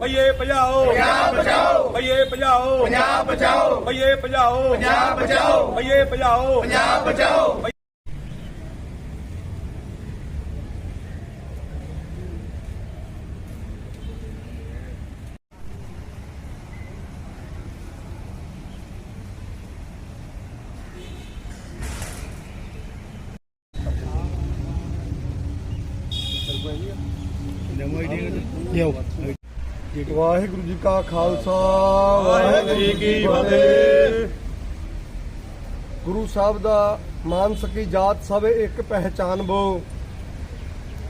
ਭਈਏ ਭਜਾਓ। ਪੰਜਾਬ ਬਚਾਓ। ਭਈਏ ਭਜਾਓ। ਪੰਜਾਬ ਬਚਾਓ। ਭਈਏ ਭਜਾਓ। ਪੰਜਾਬ ਬਚਾਓ। ਭਈਏ ਭਜਾਓ। ਪੰਜਾਬ ਬਚਾਓ। ਵਾਹਿਗੁਰੂ ਜੀ ਕਾ ਖਾਲਸਾ ਵਾਹਿਗੁਰੂ ਜੀ ਕੀ ਫਤਿਹ। ਗੁਰੂ ਸਾਹਿਬ ਦਾ ਮਾਨਸ ਕੀ ਜਾਤ ਸਭੇ ਇੱਕ ਪਹਿਚਾਨ ਬੋ।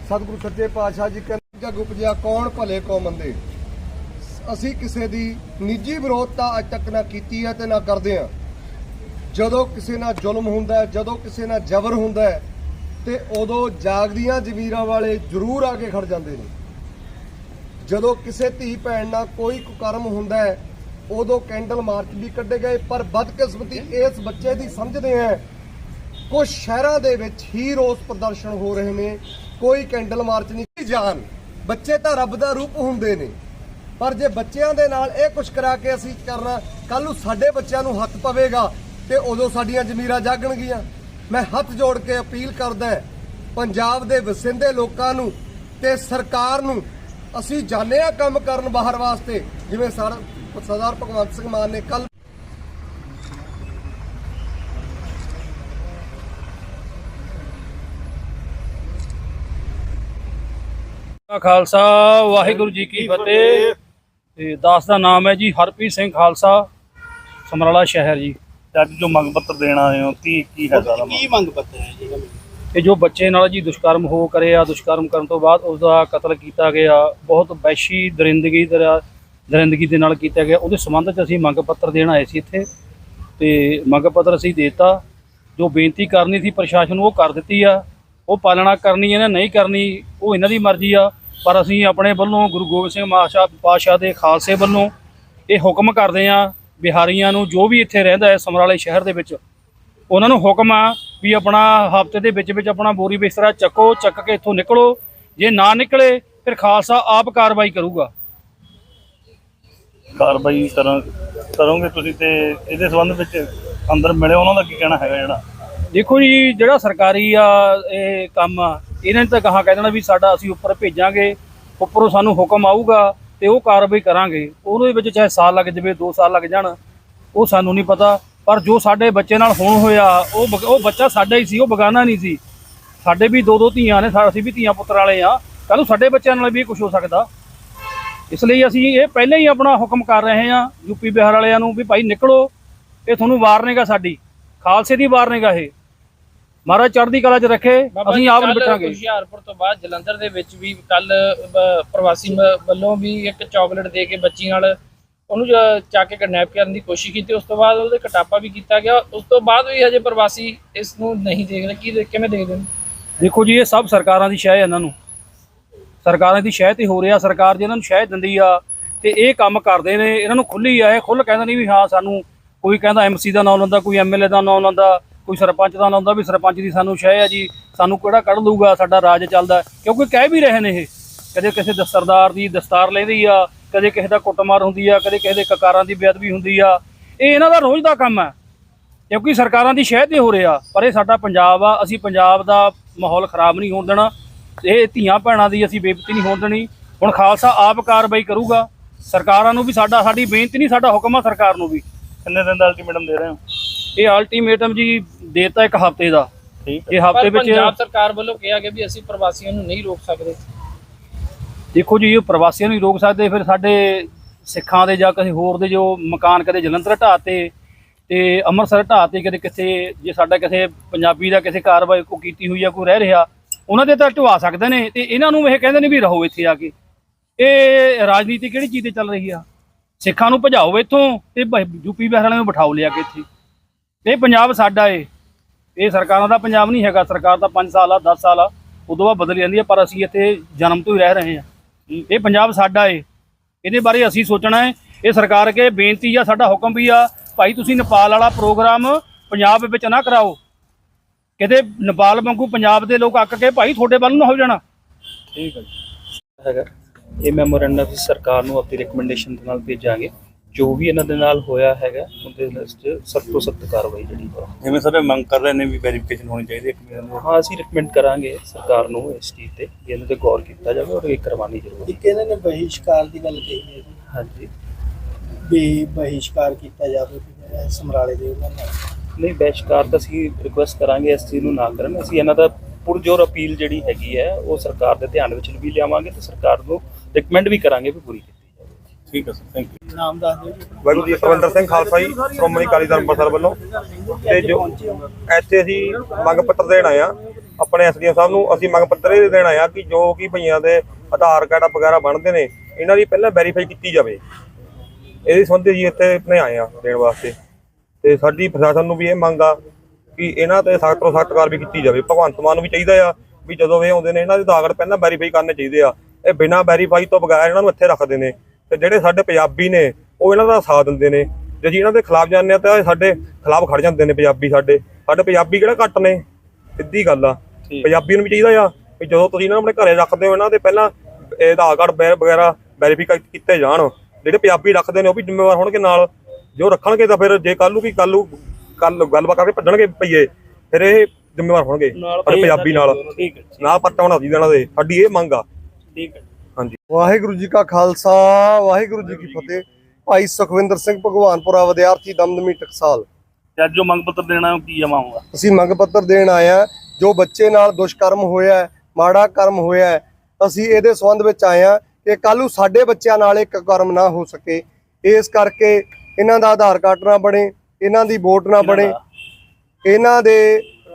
ਸਤਿਗੁਰੂ ਸੱਚੇ ਪਾਤਸ਼ਾਹ ਜੀ ਕਹਿੰਦੇ ਜਗ ਉਪਜਿਆ ਕੌਣ ਭਲੇ ਕੋ ਮੰਦੇ? ਅਸੀਂ ਕਿਸੇ ਦੀ ਨਿੱਜੀ ਵਿਰੋਧਤਾ ਅੱਜ ਤੱਕ ਨਾ ਕੀਤੀ ਹੈ ਤੇ ਨਾ ਕਰਦੇ ਆ ਜਦੋਂ ਕਿਸੇ ਨਾਲ ਜ਼ੁਲਮ ਹੁੰਦਾ ਹੈ ਜਦੋਂ ਕਿਸੇ ਨਾਲ ਜ਼ਬਰ ਹੁੰਦਾ ਹੈ ਤੇ ਉਦੋਂ ਜਾਗਦੀਆਂ ਜ਼ਮੀਰਾਂ ਵਾਲੇ ਜ਼ਰੂਰ ਆ ਕੇ ਖੜ ਜਾਂਦੇ ਨੇ। ਜਦੋਂ ਕਿਸੇ ਧੀ ਭੈਣ ਨਾਲ ਕੋਈ ਕੁਕਰਮ ਹੁੰਦਾ ਹੈ, ਉਦੋਂ ਕੈਂਡਲ ਮਾਰਚ ਵੀ ਕੱਢੇ ਗਏ, ਪਰ ਬਦਕਿਸਮਤੀ ਇਸ ਬੱਚੇ ਦੀ ਸਮਝਦੇ ਆ ਕੁਝ ਸ਼ਹਿਰਾਂ ਦੇ ਵਿੱਚ ਹੀ ਰੋਸ ਪ੍ਰਦਰਸ਼ਨ ਹੋ ਰਹੇ ਨੇ, ਕੋਈ ਕੈਂਡਲ ਮਾਰਚ ਨਹੀਂ। ਜਾਨ, ਬੱਚੇ ਤਾਂ ਰੱਬ ਦਾ ਰੂਪ ਹੁੰਦੇ ਨੇ। ਪਰ ਜੇ ਬੱਚਿਆਂ ਦੇ ਨਾਲ ਇਹ ਕੁਝ ਕਰਾ ਕੇ ਅਸੀਂ ਕਰਨਾ ਕੱਲ ਨੂੰ ਸਾਡੇ ਬੱਚਿਆਂ ਨੂੰ ਹੱਥ ਪਵੇਗਾ ਤੇ ਉਦੋਂ ਸਾਡੀਆਂ ਜ਼ਮੀਰਾਂ ਜਾਗਣਗੀਆਂ। ਮੈਂ ਹੱਥ ਜੋੜ ਕੇ ਅਪੀਲ ਕਰਦਾ ਪੰਜਾਬ ਦੇ ਵਸਿੰਦੇ ਲੋਕਾਂ ਨੂੰ ਤੇ ਸਰਕਾਰ ਨੂੰ ਅਸੀਂ ਜਾਣੇ ਆ ਕੰਮ ਕਰਨ ਬਾਹਰ ਵਾਸਤੇ ਜਿਵੇਂ ਸਰ ਸਰਦਾਰ ਭਗਵੰਤ ਸਿੰਘ ਮਾਨ ਨੇ ਕੱਲ ਖਾਲਸਾ ਵਾਹਿਗੁਰੂ ਜੀ ਕੀ ਫਤਿਹ। ਤੇ ਦਾਸ ਦਾ ਨਾਮ ਹੈ ਜੀ ਹਰਪ੍ਰੀਤ ਸਿੰਘ ਖਾਲਸਾ ਸਮਰਾਲਾ ਸ਼ਹਿਰ ਜੀ। ਤੇ ਅੱਜ ਜੋ ਮੰਗ ਪੱਤਰ ਦੇਣ ਆਏ ਹੋ ਕੀ ਕੀ ਹੈ ਸਾਰਾ ਕੀ ਮੰਗ ਪੱਤਰ ਹੈ ਜੀ? ਇਹ ਜੋ ਬੱਚੇ ਨਾਲ ਜੀ ਦੁਸ਼ਕਰਮ ਹੋ ਕਰਿਆ ਦੁਸ਼ਕਰਮ ਕਰਨ ਤੋਂ ਬਾਅਦ ਉਸ ਦਾ ਕਤਲ ਕੀਤਾ ਗਿਆ, ਬਹੁਤ ਵੈਸ਼ੀ ਦਰਿੰਦਗੀ ਦਰਿਆ ਦਰਿੰਦਗੀ ਦੇ ਨਾਲ ਕੀਤਾ ਗਿਆ। ਉਹਦੇ ਸੰਬੰਧ 'ਚ ਅਸੀਂ ਮੰਗ ਪੱਤਰ ਦੇਣ ਆਏ ਸੀ ਇੱਥੇ ਤੇ ਮੰਗ ਪੱਤਰ ਅਸੀਂ ਦੇਤਾ। ਜੋ ਬੇਨਤੀ ਕਰਨੀ ਸੀ ਪ੍ਰਸ਼ਾਸਨ ਨੂੰ, ਉਹ ਕਰ ਦਿੱਤੀ ਆ। ਉਹ ਪਾਲਣਾ ਕਰਨੀ ਹੈ ਨਾ ਨਹੀਂ ਕਰਨੀ, ਉਹ ਇਹਨਾਂ ਦੀ ਮਰਜ਼ੀ ਆ। ਪਰ ਅਸੀਂ ਆਪਣੇ ਵੱਲੋਂ ਗੁਰੂ ਗੋਬਿੰਦ ਸਿੰਘ ਮਾਸ਼ਾ, ਪਾਤਸ਼ਾਹ ਦੇ ਖਾਲਸੇ ਵੱਲੋਂ ਇਹ ਹੁਕਮ ਕਰਦੇ ਆ, ਬਿਹਾਰੀਆਂ ਨੂੰ ਜੋ ਵੀ ਇੱਥੇ ਰਹਿੰਦਾ ਹੈ ਸਮਰਾਲੇ ਸ਼ਹਿਰ ਦੇ ਵਿੱਚ ਉਹਨਾਂ ਨੂੰ ਹੁਕਮ ਆ ਵੀ ਆਪਣਾ ਹਫ਼ਤੇ ਦੇ ਵਿੱਚ ਵਿੱਚ ਆਪਣਾ ਬੋਰੀ ਬਿਸਤਰਾ ਚੱਕੋ ਚੱਕ ਕੇ ਇੱਥੋਂ ਨਿਕਲੋ। ਜੇ ਨਾ ਨਿਕਲੇ ਫਿਰ ਖਾਲਸਾ ਆਪ ਕਾਰਵਾਈ ਕਰੂਗਾ। ਕਾਰਵਾਈ ਕਰਾਂ ਕਰੋਗੇ ਤੁਸੀਂ ਤੇ ਇਹਦੇ ਸੰਬੰਧ ਵਿੱਚ ਅੰਦਰ ਮਿਲੇ ਉਹਨਾਂ ਦਾ ਕੀ ਕਹਿਣਾ ਹੈਗਾ ਜਿਹੜਾ? ਦੇਖੋ ਜੀ ਜਿਹੜਾ ਸਰਕਾਰੀ ਆ ਇਹ ਕੰਮ ਆ ਇਹਨਾਂ ਨੇ ਤਾਂ ਕਹਾ ਕਹਿ ਦੇਣਾ ਵੀ ਸਾਡਾ ਅਸੀਂ ਉੱਪਰ ਭੇਜਾਂਗੇ ਉੱਪਰੋਂ ਸਾਨੂੰ ਹੁਕਮ ਆਊਗਾ ਤੇ ਉਹ ਕਾਰਵਾਈ ਕਰਾਂਗੇ। ਉਹਦੇ ਵਿੱਚ ਚਾਹੇ ਸਾਲ ਲੱਗ ਜਾਵੇ 2 ਸਾਲ ਲੱਗ ਜਾਣ ਉਹ ਸਾਨੂੰ ਨਹੀਂ ਪਤਾ। ਪਰ ਜੋ ਸਾਡੇ ਬੱਚੇ ਨਾਲ ਹੋਣ ਹੋਇਆ ਉਹ ਉਹ ਬੱਚਾ ਸਾਡਾ ਹੀ ਸੀ ਉਹ ਬਗਾਨਾ ਨਹੀਂ ਸੀ। ਸਾਡੇ ਵੀ ਦੋ ਦੋ ਧੀਆਂ ਨੇ ਅਸੀਂ ਵੀ ਧੀਆਂ ਪੁੱਤਰ ਵਾਲੇ ਆ ਕੱਲ ਨੂੰ ਸਾਡੇ ਬੱਚਿਆਂ ਨਾਲ ਵੀ ਕੁਝ ਹੋ ਸਕਦਾ। ਇਸ ਲਈ ਅਸੀਂ ਇਹ ਪਹਿਲਾਂ ਹੀ ਆਪਣਾ ਹੁਕਮ ਕਰ ਰਹੇ ਹਾਂ ਯੂਪੀ ਬਿਹਾਰ ਵਾਲਿਆਂ ਨੂੰ ਵੀ ਭਾਈ ਨਿਕਲੋ। ਇਹ ਤੁਹਾਨੂੰ ਵਾਰਨੇਗਾ ਸਾਡੀ। ਖਾਲਸੇ ਦੀ ਵਾਰਨੇਗਾ ਇਹ। ਮਹਾਰਾਜ ਚੜ੍ਹਦੀ ਕਲਾ 'ਚ ਰੱਖੇ ਅਸੀਂ ਆਪ ਨਿਪਟਾਂਗੇ ਹੁਸ਼ਿਆਰਪੁਰ ਤੋਂ ਬਾਅਦ ਜਲੰਧਰ ਦੇ ਵਿੱਚ ਵੀ ਕੱਲ ਪ੍ਰਵਾਸੀ ਵੱਲੋਂ ਵੀ ਇੱਕ ਚਾਕਲੇਟ ਦੇ ਕੇ ਬੱਚੀ ਨਾਲ ਉਹਨੂੰ ਜ- ਚੱਕ ਕੇ ਕਿਡਨੈਪ ਕਰਨ ਦੀ ਕੋਸ਼ਿਸ਼ ਕੀਤੀ, ਉਸ ਤੋਂ ਬਾਅਦ ਉਹਦੇ ਕਟਾਪਾ ਵੀ ਕੀਤਾ ਗਿਆ, ਉਸ ਤੋਂ ਬਾਅਦ ਵੀ ਹਜੇ ਪ੍ਰਵਾਸੀ ਇਸ ਨੂੰ ਨਹੀਂ ਦੇਖਦੇ ਕੀ ਦੇ- ਕਿਵੇਂ ਦੇਖਦੇ ਨੇ? ਦੇਖੋ ਜੀ, ਇਹ ਸਭ ਸਰਕਾਰਾਂ ਦੀ ਸ਼ਹਿ ਇਹਨਾਂ ਨੂੰ। ਸਰਕਾਰਾਂ ਦੀ ਸ਼ਹਿ ਤੇ ਹੋ ਰਿਹਾ, ਸਰਕਾਰ ਜੇ ਇਹਨਾਂ ਨੂੰ ਸ਼ਹਿ ਦਿੰਦੀ ਆ ਤੇ ਇਹ ਕੰਮ ਕਰਦੇ ਨੇ, ਇਹਨਾਂ ਨੂੰ ਖੁੱਲੀ ਆ, ਇਹ ਖੁੱਲ ਕਹਿੰਦਾ ਨਹੀਂ ਵੀ ਹਾਂ ਸਾਨੂੰ ਕੋਈ ਕਹਿੰਦਾ ਐਮਸੀ ਦਾ ਨਾਮ ਲੈਂਦਾ, ਕੋਈ ਐਮਐਲਏ ਦਾ ਨਾਮ ਲੈਂਦਾ, ਕੋਈ ਸਰਪੰਚ ਦਾ ਨਾਮ ਲੈਂਦਾ ਵੀ ਸਰਪੰਚ ਦੀ ਸਾਨੂੰ ਸ਼ਹਿ ਆ ਜੀ, ਸਾਨੂੰ ਕਿਹੜਾ ਕੱਢ ਲੂਗਾ ਸਾਡਾ ਰਾਜ ਚੱਲਦਾ। ਕਿਉਂਕਿ ਕਹਿ ਵੀ ਰਹੇ ਨੇ ਇਹ, ਕਦੇ ਕਿਸੇ ਦਸਤਰਦਾਰ ਦੀ ਦਸਤਾਰ ਲੈਂਦੀ ਆ ਕਦੇ ਕਿਸੇ ਦਾ ਕੁੱਟਮਾਰ ਹੁੰਦੀ ਆ ਕਦੇ ਕਿਸੇ ਦੇ ਕਕਾਰਾਂ ਦੀ ਬੇਅਦਬੀ ਹੁੰਦੀ ਆ। ਇਹ ਇਹਨਾਂ ਦਾ ਰੋਜ਼ ਦਾ ਕੰਮ ਹੈ ਕਿਉਂਕਿ ਸਰਕਾਰਾਂ ਦੀ ਸ਼ਹਿ ਤੇ ਹੋ ਰਿਹਾ ਪਰ ਇਹ ਸਾਡਾ ਪੰਜਾਬ ਆ। ਅਸੀਂ ਪੰਜਾਬ ਦਾ ਮਾਹੌਲ ਖਰਾਬ ਨਹੀਂ ਹੋਣ ਦੇਣਾ। ਇਹ ਧੀਆਂ ਭੈਣਾਂ ਦੀ ਅਸੀਂ ਬੇਇੱਜ਼ਤੀ ਨਹੀਂ ਹੋਣ ਦੇਣੀ। ਹੁਣ ਖਾਲਸਾ ਆਪ ਕਾਰਵਾਈ ਕਰੂਗਾ। ਸਰਕਾਰਾਂ ਨੂੰ ਵੀ ਸਾਡਾ ਸਾਡੀ ਬੇਨਤੀ ਨਹੀਂ ਸਾਡਾ ਹੁਕਮ ਆ ਸਰਕਾਰ ਨੂੰ ਵੀ। ਕਿੰਨੇ ਦਿਨ ਦਾ ਅਲਟੀਮੇਟਮ ਦੇ ਰਹੇ ਹੋ? ਇਹ ਅਲਟੀਮੇਟਮ ਜੀ ਦੇਤਾ ਇੱਕ ਹਫ਼ਤੇ ਦਾ। ਇਹ ਹਫ਼ਤੇ ਵਿੱਚ ਪੰਜਾਬ ਸਰਕਾਰ ਵੱਲੋਂ ਕਿਹਾ ਗਿਆ ਵੀ ਅਸੀਂ ਪ੍ਰਵਾਸੀਆਂ ਨੂੰ ਨਹੀਂ ਰੋਕ ਸਕਦੇ। ਦੇਖੋ ਜੀ, ਇਹ ਪ੍ਰਵਾਸੀਆਂ ਨੂੰ ਹੀ ਰੋਕ ਸਕਦੇ, ਫਿਰ ਸਾਡੇ ਸਿੱਖਾਂ ਦੇ ਜਾਂ ਕਿਸੇ ਹੋਰ ਦੇ ਜੋ ਮਕਾਨ ਕਦੇ ਜਲੰਧਰ ਢਾਤੇ ਤੇ ਅੰਮ੍ਰਿਤਸਰ ਢਾਤੇ ਕਦੇ ਕਿਸੇ, ਜੇ ਸਾਡਾ ਕਿਸੇ ਪੰਜਾਬੀ ਦਾ ਕਿਸੇ ਕਾਰਵਾਈ ਕੋ ਕੀਤੀ ਹੋਈ ਆ, ਕੋਈ ਰਹਿ ਰਿਹਾ, ਉਹਨਾਂ ਦੇ ਤਾਂ ਢਵਾ ਸਕਦੇ ਨੇ ਤੇ ਇਹਨਾਂ ਨੂੰ ਇਹ ਕਹਿੰਦੇ ਨੇ ਵੀ ਰਹੋ ਇੱਥੇ ਆ ਕੇ। ਇਹ ਰਾਜਨੀਤੀ ਕਿਹੜੀ ਚੀਜ਼ ਤੇ ਚੱਲ ਰਹੀ ਆ? ਸਿੱਖਾਂ ਨੂੰ ਭਜਾਓ ਇੱਥੋਂ ਤੇ ਬ- ਯੂਪੀ ਬਿਹਾਰ ਵਾਲਿਆਂ ਨੂੰ ਬਿਠਾਓ ਲਿਆ ਕੇ ਇੱਥੇ। ਇਹ ਪੰਜਾਬ ਸਾਡਾ ਏ। ਇਹ ਸਰਕਾਰਾਂ ਦਾ ਪੰਜਾਬ ਨਹੀਂ ਹੈਗਾ, ਸਰਕਾਰ ਦਾ 5 ਸਾਲ ਆ 10 ਸਾਲ ਆ, ਉਦੋਂ ਬਾਅਦ ਬਦਲ ਜਾਂਦੀ ਆ, ਪਰ ਅਸੀਂ ਇੱਥੇ ਜਨਮ ਤੋਂ ਹੀ ਰਹਿ ਰਹੇ ਹਾਂ ਇਹ ਪੰਜਾਬ ਸਾਡਾ ਏ। ਇਹਦੇ ਬਾਰੇ ਅਸੀਂ ਸੋਚਣਾ ਹੈ ਇਹ ਸਰਕਾਰ ਅੱਗੇ ਬੇਨਤੀ ਆ, ਸਾਡਾ ਹੁਕਮ ਵੀ ਆ, ਭਾਈ ਤੁਸੀਂ ਨੇਪਾਲ ਵਾਲਾ ਪ੍ਰੋਗਰਾਮ ਪੰਜਾਬ ਵਿੱਚ ਨਾ ਕਰਾਓ। ਕਿਤੇ ਨੇਪਾਲ ਵਾਂਗੂ ਪੰਜਾਬ ਦੇ ਲੋਕ ਅੱਕ ਕੇ ਭਾਈ ਤੁਹਾਡੇ ਵੱਲ ਨੂੰ ਹੋ ਜਾਣਾ। ਠੀਕ ਹੈ ਜੀ। ਹੈਗਾ। ਇਹ ਮੈਮੋਰੈਂਡਮ ਸਰਕਾਰ ਨੂੰ ਆਪਣੀ ਰਿਕਮੈਂਡੇਸ਼ਨ ਦੇ ਨਾਲ ਭੇਜਾਂਗੇ। ਜੋ ਵੀ ਇਹਨਾਂ ਦੇ ਨਾਲ ਹੋਇਆ ਹੈਗਾ ਉਹਦੇ ਲਿਸਟ ਸਖਤ ਤੋਂ ਸਖਤ ਕਾਰਵਾਈ ਜਿਹੜੀ ਹੈ ਜਿਵੇਂ ਸਾਰੇ ਮੰਗ ਕਰ ਰਹੇ ਨੇ ਵੀ ਵੈਰੀਫਿਕੇਸ਼ਨ ਹੋਣੀ ਚਾਹੀਦੀ ਹੈ ਇੱਕ ਦੀ। ਹਾਂ ਅਸੀਂ ਰਿਕਮੈਂਡ ਕਰਾਂਗੇ ਸਰਕਾਰ ਨੂੰ ਇਸ ਚੀਜ਼ ਤੇ ਵੀ ਇਹਨਾਂ ਤੇ ਗੌਰ ਕੀਤਾ ਜਾਵੇ ਔਰ ਇਹ ਕਰਵਾਉਣੀ ਜ਼ਰੂਰੀ ਇੱਕ ਇਹਨਾਂ ਨੇ ਬਹਿਸ਼ਕਾਰ ਦੀ ਗੱਲ ਕਹੀ ਹੈ। ਜੀ ਹੈ ਹਾਂਜੀ। ਵੀ ਬਹਿਸ਼ਕਾਰ ਕੀਤਾ ਜਾਵੇ ਵੀ ਸਮਰਾਲੇ ਦੇ ਉਹਨਾਂ ਨਾਲ। ਨਹੀਂ ਬਹਿਸ਼ਕਾਰ ਤਾਂ ਅਸੀਂ ਰਿਕੁਐਸਟ ਕਰਾਂਗੇ ਇਸ ਚੀਜ਼ ਨੂੰ ਨਾ ਕਰਨ। ਅਸੀਂ ਇਹਨਾਂ ਦਾ ਪੁਰਜੋਰ ਅਪੀਲ ਜਿਹੜੀ ਹੈਗੀ ਹੈ ਉਹ ਸਰਕਾਰ ਦੇ ਧਿਆਨ ਵਿੱਚ ਵੀ ਲਿਆਵਾਂਗੇ ਤੇ ਸਰਕਾਰ ਨੂੰ ਰਿਕਮੈਂਡ ਵੀ ਕਰਾਂਗੇ ਵੀ ਪੂਰੀ ਕੀਤੀ ਠੀਕ ਹੈ ਸਰ ਥੈਂਕ ਯੂ ਨਾਮ ਦੱਸ ਦਿਓ ਜੀ। ਵਾਹਿਗੁਰੂ ਜੀ ਸਿੰਘ ਖਾਲਸਾ ਜੀ ਸ਼੍ਰੋਮਣੀ ਅਕਾਲੀ ਦਲ ਅੰਮ੍ਰਿਤਸਰ ਵੱਲੋਂ। ਤੇ ਜੋ ਇੱਥੇ ਅਸੀਂ ਮੰਗ ਪੱਤਰ ਦੇਣ ਆਏ ਆ ਆਪਣੇ ਐਸਡੀਐਮ ਸਾਹਿਬ ਨੂੰ ਅਸੀਂ ਮੰਗ ਪੱਤਰ ਇਹ ਦੇਣ ਆਏ ਆ ਕਿ ਜੋ ਕਿ ਭਈਆਂ ਦੇ ਆਧਾਰ ਕਾਰਡ ਵਗੈਰਾ ਬਣਦੇ ਨੇ ਇਹਨਾਂ ਦੀ ਪਹਿਲਾਂ ਵੈਰੀਫਾਈ ਕੀਤੀ ਜਾਵੇ। ਇਹਦੇ ਸੰਬੰਧੀ ਜੀ ਇੱਥੇ ਆਪਣੇ ਆਏ ਆ ਦੇਣ ਵਾਸਤੇ। ਤੇ ਸਾਡੀ ਪ੍ਰਸ਼ਾਸਨ ਨੂੰ ਵੀ ਇਹ ਮੰਗ ਆ ਕਿ ਇਹਨਾਂ ਤੇ ਸਖਤ ਤੋਂ ਸਖਤ ਕਾਰਵਾਈ ਕੀਤੀ ਜਾਵੇ। ਭਗਵੰਤ ਮਾਨ ਨੂੰ ਵੀ ਚਾਹੀਦਾ ਆ ਵੀ ਜਦੋਂ ਇਹ ਆਉਂਦੇ ਨੇ ਇਹਨਾਂ ਦੇ ਆਧਾਰ ਕਾਰਡ ਪਹਿਲਾਂ ਵੈਰੀਫਾਈ ਕਰਨੇ ਚਾਹੀਦੇ ਆ। ਇਹ ਬਿਨਾਂ ਵੈਰੀਫਾਈ ਤੋਂ ਬਗੈਰ ਇਹਨਾਂ ਨੂੰ ਇੱਥੇ ਰੱਖਦੇ ਨੇ। ਤੇ ਜਿਹੜੇ ਸਾਡੇ ਪੰਜਾਬੀ ਨੇ ਉਹ ਇਹਨਾਂ ਦਾ ਸਾਥ ਦਿੰਦੇ ਨੇ। ਜੇ ਅਸੀਂ ਇਹਨਾਂ ਦੇ ਖਿਲਾਫ ਜਾਂਦੇ ਆ ਤਾਂ ਸਾਡੇ ਖਿਲਾਫ ਖੜ ਜਾਂਦੇ ਨੇ ਪੰਜਾਬੀ ਸਾਡੇ। ਸਾਡੇ ਪੰਜਾਬੀ ਕਿਹੜਾ ਘੱਟ ਨੇ? ਸਿੱਧੀ ਗੱਲ ਆ। ਪੰਜਾਬੀ ਨੂੰ ਵੀ ਚਾਹੀਦਾ ਆ ਵੀ ਜਦੋਂ ਤੁਸੀਂ ਇਹਨਾਂ ਨੂੰ ਆਪਣੇ ਘਰੇ ਰੱਖਦੇ ਹੋ ਇਹਨਾਂ ਦੇ ਪਹਿਲਾਂ ਆਧਾਰ ਕਾਰਡ ਵਗੈਰਾ ਵੈਰੀਫਾਈ ਕੀਤੇ ਜਾਣ। ਜਿਹੜੇ ਪੰਜਾਬੀ ਰੱਖਦੇ ਨੇ ਉਹ ਵੀ ਜ਼ਿੰਮੇਵਾਰ ਹੋਣਗੇ ਨਾਲ। ਜੋ ਰੱਖਣਗੇ ਤਾਂ ਫਿਰ ਜੇ ਕੱਲ੍ਹ ਨੂੰ ਕੀ ਕੱਲ੍ਹ ਨੂੰ ਕੱਲ ਗੱਲਬਾਤ ਕਰਕੇ ਭੱਜਣਗੇ ਪਈਏ ਫਿਰ ਇਹ ਜ਼ਿੰਮੇਵਾਰ ਹੋਣਗੇ ਸਾਡੇ ਪੰਜਾਬੀ ਨਾਲ। ਨਾਲ ਪੱਟਾ ਹੋਣਾ ਚਾਹੀਦਾ ਇਹਨਾਂ ਦੇ। ਸਾਡੀ ਇਹ ਮੰਗ ਆ। ਠੀਕ ਹੈ। ਹਾਂਜੀ। ਵਾਹਿਗੁਰੂ ਜੀ ਕਾ ਖਾਲਸਾ ਵਾਹਿਗੁਰੂ ਜੀ ਕੀ ਫਤਿਹ। ਭਾਈ ਸੁਖਵਿੰਦਰ ਸਿੰਘ ਭਗਵਾਨਪੁਰਾ ਵਿਦਿਆਰਥੀ ਦਮਦਮੀ ਟਕਸਾਲ। ਤੇ ਅੱਜ ਜੋ ਮੰਗ ਪੱਤਰ ਦੇਣਾ ਉਹ ਕੀ ਜਮਾ ਹੋਊਗਾ? ਅਸੀਂ ਮੰਗ ਪੱਤਰ ਦੇਣ ਆਏ ਹਾਂ ਜੋ ਬੱਚੇ ਨਾਲ ਦੁਸ਼ਕਰਮ ਹੋਇਆ ਮਾੜਾ ਕਰਮ ਹੋਇਆ ਅਸੀਂ ਇਹਦੇ ਸੰਬੰਧ ਵਿੱਚ ਆਏ ਹਾਂ ਕਿ ਕੱਲ੍ਹ ਨੂੰ ਸਾਡੇ ਬੱਚਿਆਂ ਨਾਲ ਇੱਕ ਕਰਮ ਨਾ ਹੋ ਸਕੇ। ਇਸ ਕਰਕੇ ਇਹਨਾਂ ਦਾ ਆਧਾਰ ਕਾਰਡ ਨਾ ਬਣੇ ਇਹਨਾਂ ਦੀ ਵੋਟ ਨਾ ਬਣੇ ਇਹਨਾਂ ਦੇ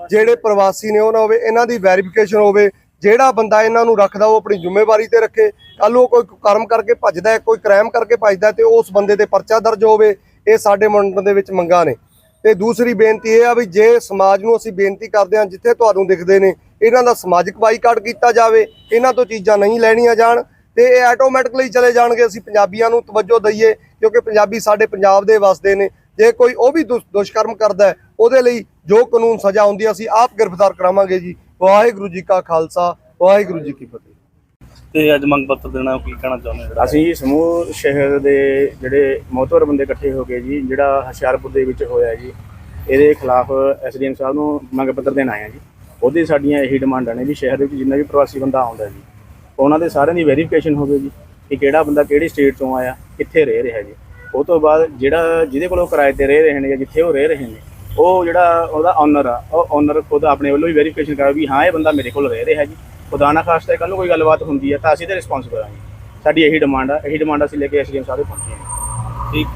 ਜਿਹੜੇ ਪ੍ਰਵਾਸੀ ਨੇ ਉਹ ਨਾ ਹੋਵੇ ਇਹਨਾਂ ਦੀ ਵੈਰੀਫਿਕੇਸ਼ਨ ਹੋਵੇ ਜਿਹੜਾ ਬੰਦਾ ਇਹਨਾਂ ਨੂੰ ਰੱਖਦਾ ਉਹ ਆਪਣੀ ਜ਼ਿੰਮੇਵਾਰੀ ਤੇ ਰੱਖੇ। ਕੱਲ ਉਹ ਕੋਈ ਕਰਮ ਕਰਕੇ ਭੱਜਦਾ ਕੋਈ ਕ੍ਰਾਈਮ ਕਰਕੇ ਭੱਜਦਾ ਹੈ ਤੇ ਉਸ ਬੰਦੇ ਤੇ ਪਰਚਾ ਦਰਜ ਹੋਵੇ, ਇਹ ਸਾਡੇ ਮੰਡਲ ਦੇ ਵਿੱਚ ਮੰਗਾਂ ਨੇ। ਤੇ ਦੂਸਰੀ ਬੇਨਤੀ ਇਹ ਆ ਵੀ ਜੇ ਸਮਾਜ ਨੂੰ ਅਸੀਂ ਬੇਨਤੀ ਕਰਦੇ ਹਾਂ, ਜਿੱਥੇ ਤੁਹਾਨੂੰ ਦਿਖਦੇ ਨੇ, ਇਹਨਾਂ ਦਾ ਸਮਾਜਿਕ ਬਾਈਕਾਟ ਕੀਤਾ ਜਾਵੇ, ਇਹਨਾਂ ਤੋਂ ਚੀਜ਼ਾਂ ਨਹੀਂ ਲੈਣੀਆਂ ਜਾਣ ਤੇ ਇਹ ਆਟੋਮੈਟਿਕਲੀ ਚਲੇ ਜਾਣਗੇ। ਅਸੀਂ ਪੰਜਾਬੀਆਂ ਨੂੰ ਤਵੱਜੋ ਦਈਏ, ਕਿਉਂਕਿ ਪੰਜਾਬੀ ਸਾਡੇ ਪੰਜਾਬ ਦੇ ਵਸਦੇ ਨੇ। ਜੇ ਕੋਈ ਉਹ ਵੀ ਦੁਸ਼- ਦੁਸ਼ਕਰਮ ਕਰਦਾ ਉਹਦੇ ਲਈ ਜੋ ਕਾਨੂੰਨ ਸਜ਼ਾ ਹੁੰਦੀ ਹੈ, ਅਸੀਂ ਆਪ ਗ੍ਰਿਫਤਾਰ ਕਰਾਵਾਂਗੇ ਜੀ। ਵਾਹਿਗੁਰੂ ਜੀ ਕਾ ਖਾਲਸਾ ਵਾਹਿਗੁਰੂ ਜੀ ਕੀ ਫਤਿਹ। ਤੇ ਅੱਜ ਮੰਗ ਪੱਤਰ ਦੇਣਾ ਉਹ ਕੀ ਕਹਿਣਾ ਚਾਹੁੰਦੇ ਹੋ ਅਸੀਂ ਜੀ ਸਮੂਹ ਸ਼ਹਿਰ ਦੇ ਜਿਹੜੇ ਮੋਹਤਵਰ ਬੰਦੇ ਇਕੱਠੇ ਹੋ ਗਏ ਜੀ ਜਿਹੜਾ ਹੁਸ਼ਿਆਰਪੁਰ ਦੇ ਵਿੱਚ ਹੋਇਆ ਜੀ ਇਹਦੇ ਖਿਲਾਫ ਐਸਡੀਐਮ ਸਾਹਿਬ ਨੂੰ ਮੰਗ ਪੱਤਰ ਦੇਣ ਆਏ ਹਾਂ ਜੀ। ਉਹਦੀ ਸਾਡੀਆਂ ਇਹੀ ਡਿਮਾਂਡਾਂ ਨੇ ਵੀ ਸ਼ਹਿਰ ਦੇ ਵਿੱਚ ਜਿੰਨਾ ਵੀ ਪ੍ਰਵਾਸੀ ਬੰਦਾ ਆਉਂਦਾ ਜੀ ਉਹਨਾਂ ਦੇ ਸਾਰਿਆਂ ਦੀ ਵੈਰੀਫਿਕੇਸ਼ਨ ਹੋਵੇ ਜੀ ਕਿ ਕਿਹੜਾ ਬੰਦਾ ਕਿਹੜੀ ਸਟੇਟ ਤੋਂ ਆਇਆ ਕਿੱਥੇ ਰਹਿ ਰਿਹਾ ਜੀ। ਉਹ ਤੋਂ ਬਾਅਦ ਜਿਹੜਾ ਜਿਹਦੇ ਕੋਲੋਂ ਕਿਰਾਏ ਤੇ ਰਹਿ ਰਹੇ ਨੇ ਜਾਂ ਜਿੱਥੇ ਉਹ ਰਹਿ ਰਹੇ ਨੇ ਉਹ ਜਿਹੜਾ ਉਹਦਾ ਓਨਰ ਆ, ਉਹ ਓਨਰ ਖੁਦ ਆਪਣੇ ਵੱਲੋਂ ਵੀ ਵੈਰੀਫਿਕੇਸ਼ਨ ਕਰਾਵੇ ਵੀ ਹਾਂ, ਇਹ ਬੰਦਾ ਮੇਰੇ ਕੋਲ ਰਹਿ ਰਿਹਾ ਜੀ। ਖੁਦਾ ਨਾ ਖਾਸਤਾ ਕੱਲ ਨੂੰ ਕੋਈ ਗੱਲਬਾਤ ਹੁੰਦੀ ਹੈ ਤਾਂ ਅਸੀਂ ਤੇ ਰਿਸਪੌਂਸ ਕਰਾਂਗੇ ਸਾਡੀ ਇਹੀ ਡਿਮਾਂਡ ਆ, ਇਹੀ ਡਿਮਾਂਡ ਅਸੀਂ ਲੈ ਕੇ ਐਸਡੀਐਮ ਸਾਹਿਬ ਦੇ ਪਹੁੰਚੇ ਹਾਂ ਠੀਕ?